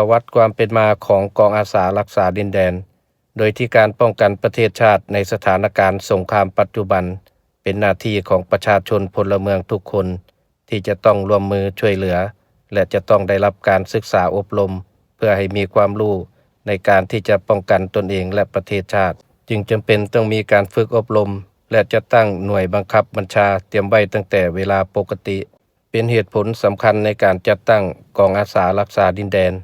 ประวัติความเป็นมาของกองอาสารักษาดินแดน โดยที่การป้องกันประเทศชาติในสถานการณ์สงครามปัจจุบัน เป็นหน้าที่ของประชาชนพลเมืองทุกคน ที่จะต้องร่วมมือช่วยเหลือ และจะต้องได้รับการศึกษาอบรม เพื่อให้มีความรู้ในการที่จะป้องกันตนเองและประเทศชาติ จึงจำเป็นต้องมีการฝึกอบรม และจะตั้งหน่วยบังคับบัญชาเตรียมไว้ตั้งแต่เวลาปกติ เป็นเหตุผลสำคัญในการจัดตั้งกองอาสารักษาดินแดน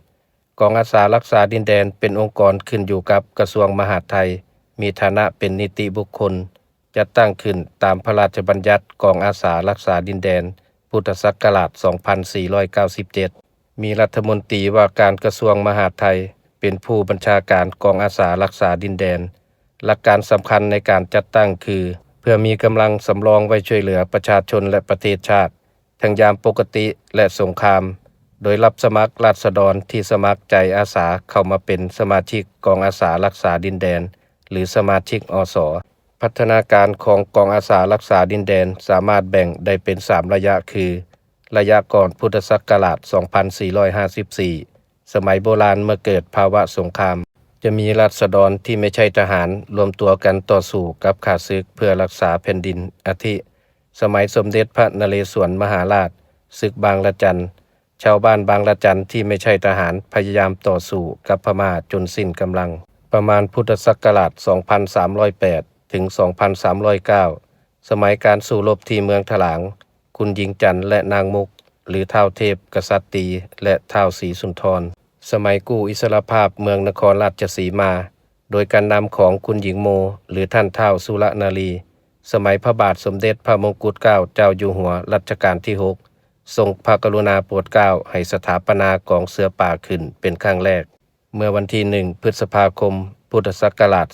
กองอาสารักษาดินแดนเป็นองค์กรขึ้นอยู่กับกระทรวงมหาดไทย มีฐานะเป็นนิติบุคคล จัดตั้งขึ้นตามพระราชบัญญัติกองอาสารักษาดินแดน พุทธศักราช 2497 มีรัฐมนตรีว่าการกระทรวงมหาดไทย เป็นผู้บัญชาการกองอาสารักษาดินแดน หลักการสำคัญในการจัดตั้งคือ เพื่อมีกำลังสำรองไว้ช่วยเหลือประชาชนและประเทศชาติ ทั้งยามปกติและสงคราม โดยรับสมัครราษฎรที่สมัครใจอาสาเข้ามาเป็นสมาชิกกองอาสารักษาดินแดน หรือสมาชิกอสพัฒนาการของกองอาสารักษาดินแดนสามารถแบ่งได้เป็น 3 ระยะคือ ระยะก่อนพุทธศักราช 2454 สมัยโบราณเมื่อเกิดภาวะสงคราม จะมีรัษฎรที่ไม่ใช่ทหารรวมตัวกันต่อสู้กับข้าศึกเพื่อรักษาแผ่นดินอาทิ สมัยสมเด็จพระนเรศวรมหาราชศึกบางละจัน ชาวบ้านบางละจันที่ไม่ใช่ทหารพยายามต่อสู้กับพม่าจนสิ้นกำลัง ประมาณพุทธศักราช 2308 ถึง 2309 สมัยการสู้รบที่เมืองถลาง คุณหญิงจันและนางมุก หรือเท่าเทพกษัตรีและเท่าศรีสุนทร สมัยกู้อิสรภาพเมืองนครราชสีมา โดยการนำของคุณหญิงโม หรือท่านเท่าสุรนารีสมัยพระบาทสมเด็จพระมงกุฎเกล้าเจ้าอยู่หัวรัชกาลที่ 6 ทรงพระกรุณาโปรดเกล้าให้สถาปนากองเสือป่าขึ้นเป็นครั้งแรก เมื่อวันที่หนึ่งพฤษภาคม พุทธศักราช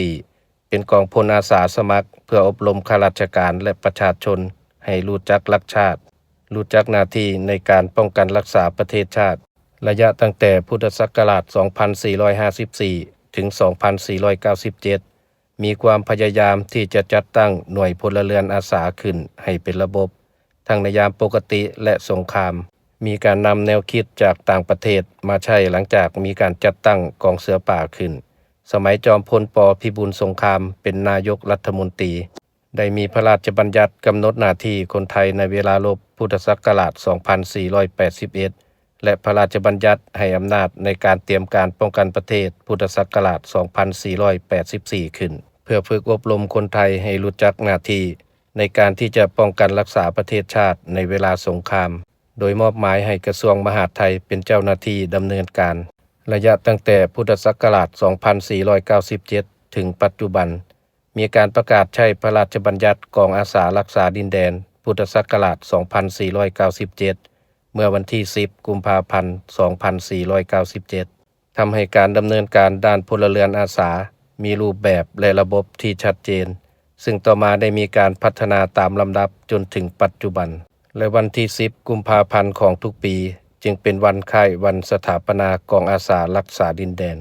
2454 เป็นกองพลอาสาสมัคร เพื่ออบรมข้าราชการและประชาชน ให้รู้จักรักชาติ รู้จักหน้าที่ในการป้องกันรักษาประเทศชาติ ระยะตั้งแต่พุทธศักราช 2454 ถึง 2497 มีความพยายามที่จะจัดตั้งหน่วยพลเรือนอาสาขึ้นให้เป็นระบบ ทั้งในยามปกติและสงคราม มีการนำแนวคิดจากต่างประเทศมาใช้หลังจากมีการจัดตั้งกองเสือป่าขึ้น สมัยจอมพลปพิบูลสงครามเป็นนายกรัฐมนตรี ได้มีพระราชบัญญัติกำหนดหน้าที่คนไทยในเวลารบพุทธศักราช 2481และพระราชบัญญัติให้อำนาจในการเตรียมการป้องกันประเทศพุทธศักราช 2484 ขึ้น เพื่อฝึกอบรมคนไทยให้รู้จักหน้าที่ ในการที่จะป้องกันรักษาประเทศชาติในเวลาสงคราม โดยมอบหมายให้กระทรวงมหาดไทยเป็นเจ้าหน้าที่ดำเนินการ ระยะตั้งแต่พุทธศักราช 2497 ถึงปัจจุบัน มีการประกาศใช้พระราชบัญญัติกองอาสารักษาดินแดน พุทธศักราช 2497 เมื่อวันที่ 10 กุมภาพันธ์ 2497 ทำให้การดำเนินการด้านพลเรือนอาสา มีรูปแบบและระบบที่ชัดเจน ซึ่งต่อมาได้มีการพัฒนาตามลำดับจนถึงปัจจุบัน และวันที่ 10 กุมภาพันธ์ของทุกปี จึงเป็นวันค่ายวันสถาปนากองอาสารักษาดินแดน